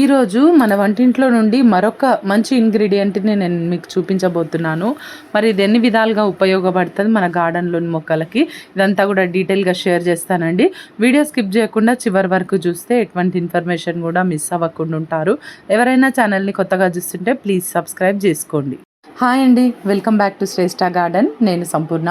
ఈరోజు మన వంటింట్లో నుండి మరొక మంచి ఇంగ్రీడియంట్ని నేను మీకు చూపించబోతున్నాను. మరి ఇది ఎన్ని విధాలుగా ఉపయోగపడుతుంది మన గార్డెన్లోని మొక్కలకి? ఇదంతా కూడా డీటెయిల్గా షేర్ చేస్తానండి. వీడియో స్కిప్ చేయకుండా చివరి వరకు చూస్తే ఎటువంటి ఇన్ఫర్మేషన్ కూడా మిస్ అవ్వకుండా ఉంటారు. ఎవరైనా ఛానల్ని కొత్తగా చూస్తుంటే ప్లీజ్ సబ్స్క్రైబ్ చేసుకోండి. హాయ్ అండి welcome back to Shreshta garden. నేను సంపూర్ణ.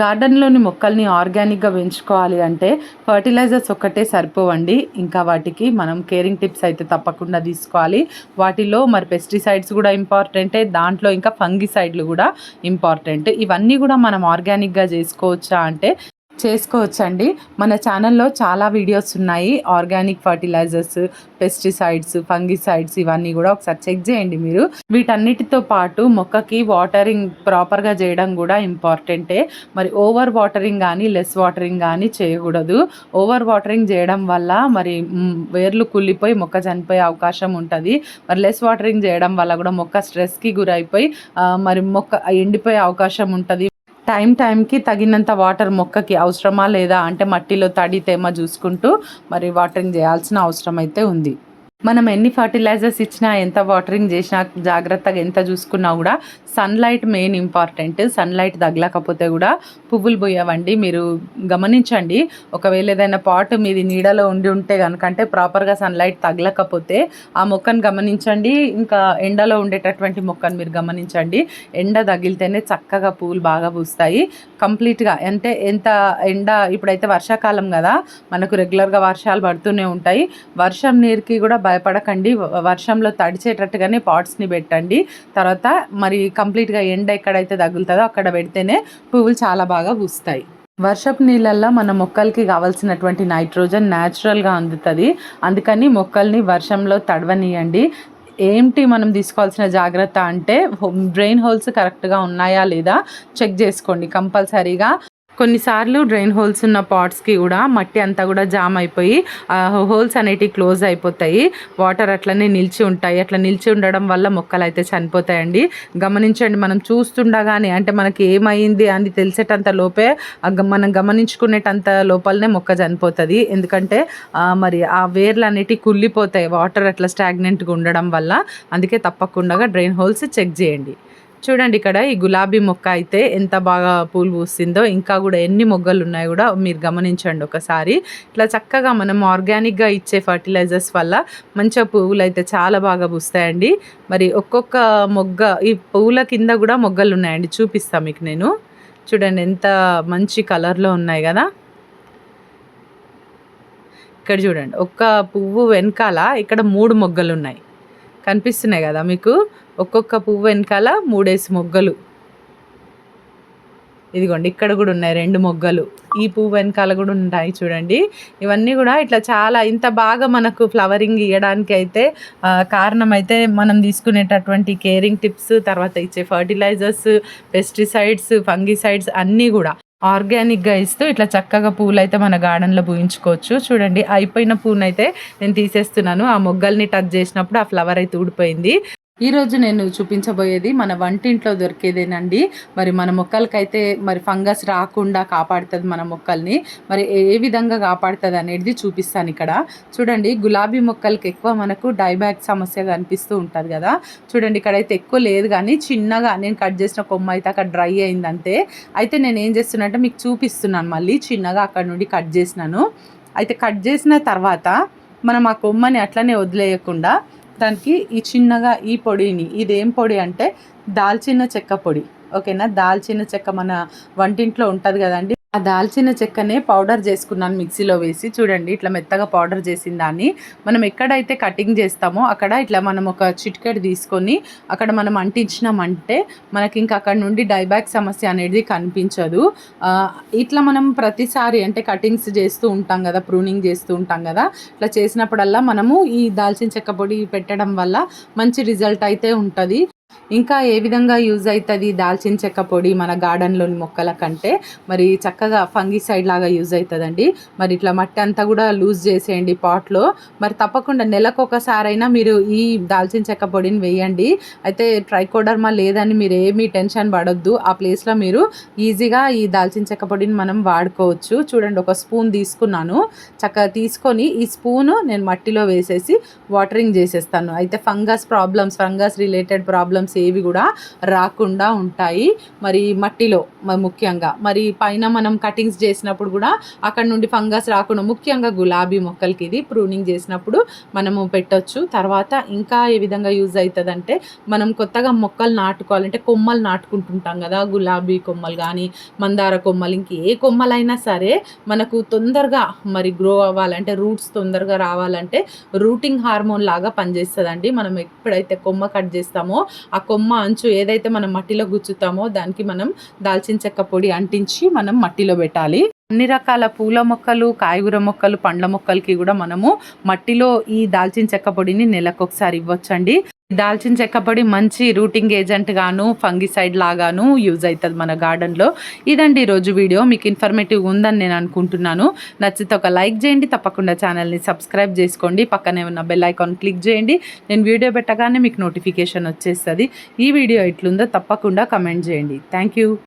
గార్డెన్లోని మొక్కల్ని ఆర్గానిక్గా పెంచుకోవాలి అంటే ఫర్టిలైజర్స్ ఒక్కటే సరిపోవండి. ఇంకా వాటికి మనం కేరింగ్ టిప్స్ అయితే తప్పకుండా తీసుకోవాలి. వాటిలో మరి పెస్టిసైడ్స్ కూడా ఇంపార్టెంటే దాంట్లో ఇంకా ఫంగిసైడ్లు కూడా ఇంపార్టెంట్. ఇవన్నీ కూడా మనం ఆర్గానిక్గా చేసుకోవచ్చా అంటే చేసుకోవచ్చండి. మన ఛానల్లో చాలా వీడియోస్ ఉన్నాయి. ఆర్గానిక్ ఫర్టిలైజర్స్ పెస్టిసైడ్స్ ఫంగిసైడ్స్ ఇవన్నీ కూడా ఒకసారి చెక్ చేయండి మీరు. వీటన్నిటితో పాటు మొక్కకి వాటరింగ్ ప్రాపర్గా చేయడం కూడా ఇంపార్టెంటే. మరి ఓవర్ వాటరింగ్ కానీ లెస్ వాటరింగ్ కానీ చేయకూడదు. ఓవర్ వాటరింగ్ చేయడం వల్ల మరి వేర్లు కుళ్ళిపోయి మొక్క చనిపోయే అవకాశం ఉంటుంది. మరి లెస్ వాటరింగ్ చేయడం వల్ల కూడా మొక్క స్ట్రెస్కి గురైపోయి మరి మొక్క ఎండిపోయే అవకాశం ఉంటుంది. టైం టైంకి తగినంత వాటర్ మొక్కకి అవసరమా లేదా అంటే మట్టిలో తడి తేమ చూసుకుంటూ మరి వాటరింగ్ చేయాల్సిన అవసరం అయితే ఉంది. మనం ఎన్ని ఫర్టిలైజర్స్ ఇచ్చినా ఎంత వాటరింగ్ చేసినా జాగ్రత్తగా ఎంత చూసుకున్నా కూడా సన్లైట్ మెయిన్ ఇంపార్టెంట్ సన్లైట్ తగలకపోతే కూడా పువ్వులు పోయావండి. మీరు గమనించండి. ఒకవేళ ఏదైనా పాట్ మీది నీడలో ఉండి ఉంటే కనుక అంటే ప్రాపర్గా సన్లైట్ తగలకపోతే ఆ మొక్కను గమనించండి. ఇంకా ఎండలో ఉండేటటువంటి మొక్కను మీరు గమనించండి. ఎండ తగిలితేనే చక్కగా పువ్వులు బాగా పూస్తాయి. కంప్లీట్గా అంటే ఎంత ఎండ ఇప్పుడైతే వర్షాకాలం కదా మనకు రెగ్యులర్గా వర్షాలు పడుతూనే ఉంటాయి. వర్షం నీరుకి కూడా భయపడకండి. వర్షంలో తడిచేటట్టుగానే పాట్స్ని పెట్టండి. తర్వాత మరి కంప్లీట్గా ఎండ ఎక్కడైతే తగులుతుందో అక్కడ పెడితేనే పువ్వులు చాలా బాగా పూస్తాయి. వర్షపు నీళ్ళల్లో మన మొక్కలకి కావాల్సినటువంటి నైట్రోజన్ న్యాచురల్గా అందుతుంది. అందుకని మొక్కల్ని వర్షంలో తడవనియండి. ఏంటి మనం తీసుకోవాల్సిన జాగ్రత్త అంటే బ్రెయిన్ హోల్స్ కరెక్ట్గా ఉన్నాయా లేదా చెక్ చేసుకోండి కంపల్సరీగా. కొన్నిసార్లు డ్రైన్ హోల్స్ ఉన్న పాట్స్కి కూడా మట్టి అంతా కూడా జామ్ అయిపోయి హోల్స్ అనేటివి క్లోజ్ అయిపోతాయి. వాటర్ అట్లనే నిలిచి ఉంటాయి. అట్లా నిలిచి ఉండడం వల్ల మొక్కలు అయితే చనిపోతాయండి. గమనించండి మనం చూస్తుండగానే అంటే మనకి ఏమైంది అని తెలిసేటంత లోపే మనం గమనించుకునేటంత లోపలనే మొక్క చనిపోతుంది. ఎందుకంటే మరి ఆ వేర్లు అనేటివి కుళ్ళిపోతాయి. వాటర్ అట్లా స్టాగ్నెంట్గా ఉండడం వల్ల. అందుకే తప్పకుండా డ్రైన్ హోల్స్ చెక్ చేయండి. చూడండి ఇక్కడ ఈ గులాబీ మొక్క అయితే ఎంత బాగా పూలు పూస్తుందో ఇంకా కూడా ఎన్ని మొగ్గలు ఉన్నాయో కూడా మీరు గమనించండి ఒకసారి. ఇట్లా చక్కగా మనం ఆర్గానిక్గా ఇచ్చే ఫర్టిలైజర్స్ వల్ల మంచిగా పువ్వులు అయితే చాలా బాగా పూస్తాయండి. మరి ఒక్కొక్క మొగ్గ ఈ పువ్వుల కింద కూడా మొగ్గలు ఉన్నాయండి చూపిస్తాను మీకు నేను. చూడండి ఎంత మంచి కలర్లో ఉన్నాయి కదా. ఇక్కడ చూడండి ఒక్క పువ్వు వెనకాల ఇక్కడ మూడు మొగ్గలు ఉన్నాయి. కనిపిస్తున్నాయి కదా మీకు? ఒక్కొక్క పువ్వు వెనకాల మూడేసి మొగ్గలు. ఇదిగోండి ఇక్కడ కూడా ఉన్నాయి రెండు మొగ్గలు. ఈ పువ్వు వెనకాల కూడా ఉంటాయి చూడండి. ఇవన్నీ కూడా ఇట్లా చాలా ఇంత బాగా మనకు ఫ్లవరింగ్ ఇవ్వడానికి అయితే కారణం అయితే మనం తీసుకునేటటువంటి కేరింగ్ టిప్స్ తర్వాత ఇచ్చే ఫర్టిలైజర్స్ పెస్టిసైడ్స్ ఫంగిసైడ్స్ అన్నీ కూడా ఆర్గానిక్గా ఇస్తూ ఇట్లా చక్కగా పూలు అయితే మన గార్డెన్లో పూయించుకోవచ్చు. చూడండి అయిపోయిన పూనైతే నేను తీసేస్తున్నాను. ఆ మొగ్గల్ని టచ్ చేసినప్పుడు ఆ ఫ్లవర్ అయితే ఊడిపోయింది. ఈరోజు నేను చూపించబోయేది మన వంటింట్లో దొరికేదేనండి. మరి మన మొక్కలకైతే మరి ఫంగస్ రాకుండా కాపాడుతుంది మన మొక్కల్ని. మరి ఏ విధంగా కాపాడుతుంది అనేది చూపిస్తాను ఇక్కడ. చూడండి గులాబీ మొక్కలకి ఎక్కువ మనకు డైబ్యాక్ సమస్య కనిపిస్తూ ఉంటుంది కదా. చూడండి ఇక్కడైతే ఎక్కువ లేదు కానీ చిన్నగా నేను కట్ చేసిన కొమ్మ అయితే అక్కడ డ్రై అయిందంతే. అయితే నేను ఏం చేస్తున్నా అంటే మీకు చూపిస్తున్నాను మళ్ళీ చిన్నగా అక్కడ నుండి కట్ చేసినాను. అయితే కట్ చేసిన తర్వాత మనం ఆ కొమ్మని అట్లనే వదిలేయకుండా దానికి ఈ చిన్నగా ఈ పొడిని ఇదేం పొడి అంటే దాల్చిన చెక్క పొడి. ఓకేనా? దాల్చిన చెక్క మన వంటింట్లో ఉంటుంది కదండి. ఆ దాల్చిన చెక్కనే పౌడర్ చేసుకున్నాను మిక్సీలో వేసి. చూడండి ఇట్లా మెత్తగా పౌడర్ చేసిన దాన్ని. మనం ఎక్కడైతే కటింగ్ చేస్తామో అక్కడ ఇట్లా మనం ఒక చిటికెట్ తీసుకొని అక్కడ మనం అంటించినామంటే మనకి ఇంకా అక్కడ నుండి డైబ్యాక్ సమస్య అనేది కనిపించదు. ఇట్లా మనం ప్రతిసారి అంటే కటింగ్స్ చేస్తూ ఉంటాం కదా ప్రూనింగ్ చేస్తూ ఉంటాం కదా ఇట్లా చేసినప్పుడల్లా మనము ఈ దాల్చిన చెక్క పొడి పెట్టడం వల్ల మంచి రిజల్ట్ అయితే ఉంటుంది. ఇంకా ఏ విధంగా యూజ్ అవుతుంది? దాల్చిన చెక్క పొడి మన గార్డెన్లోని మొక్కల కంటే మరి చక్కగా ఫంగిసైడ్ లాగా యూజ్ అవుతుందండి. మరి ఇట్లా మట్టి అంతా కూడా లూజ్ చేసేయండి పాట్లో. మరి తప్పకుండా నెలకు ఒకసారైనా మీరు ఈ దాల్చిన చెక్క పొడిని వేయండి. అయితే ట్రైకోడర్మా లేదని మీరు ఏమీ టెన్షన్ పడొద్దు. ఆ ప్లేస్లో మీరు ఈజీగా ఈ దాల్చిన చెక్క పొడిని మనం వాడుకోవచ్చు. చూడండి ఒక స్పూన్ తీసుకున్నాను. చక్కగా తీసుకొని ఈ స్పూను నేను మట్టిలో వేసేసి వాటరింగ్ చేసేస్తాను. అయితే fungus problems fungus related problems ఏవి కూడా రాకుండా ఉంటాయి. మరి మట్టిలో ముఖ్యంగా. మరి పైన మనం కటింగ్స్ చేసినప్పుడు కూడా అక్కడ నుండి ఫంగస్ రాకుండా ముఖ్యంగా గులాబీ మొక్కలకి ఇది ప్రూనింగ్ చేసినప్పుడు మనము పెట్టవచ్చు తర్వాత ఇంకా ఏ విధంగా యూజ్ అవుతుందంటే మనం కొత్తగా మొక్కలు నాటుకోవాలంటే కొమ్మలు నాటుకుంటుంటాం కదా. గులాబీ కొమ్మలు కానీ మందార కొమ్మలు ఇంక ఏ కొమ్మలైనా సరే మనకు తొందరగా మరి గ్రో అవ్వాలంటే రూట్స్ తొందరగా రావాలంటే రూటింగ్ హార్మోన్ లాగా పనిచేస్తుందండి. మనం ఎప్పుడైతే కొమ్మ కట్ చేస్తామో ఆ ఆ కొమ్మ అంచు ఏదైతే మనం మట్టిలో గుచ్చుతామో దానికి మనం దాల్చిన చెక్క పొడి అంటించి మనం మట్టిలో పెట్టాలి. అన్ని రకాల పూల మొక్కలు కాయగూర మొక్కలు పండ్ల మొక్కలకి కూడా మనము మట్టిలో ఈ దాల్చిన చెక్క పొడిని నెలకొకసారి ఇవ్వచ్చండి. దాల్చిన చెక్క పొడి మంచి రూటింగ్ ఏజెంట్ గాను ఫంగిసైడ్ లాగాను యూజ్ అవుతుంది మన గార్డెన్లో. ఇదండి ఈరోజు వీడియో. మీకు ఇన్ఫర్మేటివ్ ఉందని నేను అనుకుంటున్నాను. నచ్చితే ఒక లైక్ చేయండి. తప్పకుండా ఛానల్ని సబ్స్క్రైబ్ చేసుకోండి. పక్కనే ఉన్న బెల్ ఐకాన్ క్లిక్ చేయండి. నేను వీడియో పెట్టగానే మీకు నోటిఫికేషన్ వచ్చేస్తుంది. ఈ వీడియో ఎట్లుందో తప్పకుండా కమెంట్ చేయండి. Thank you.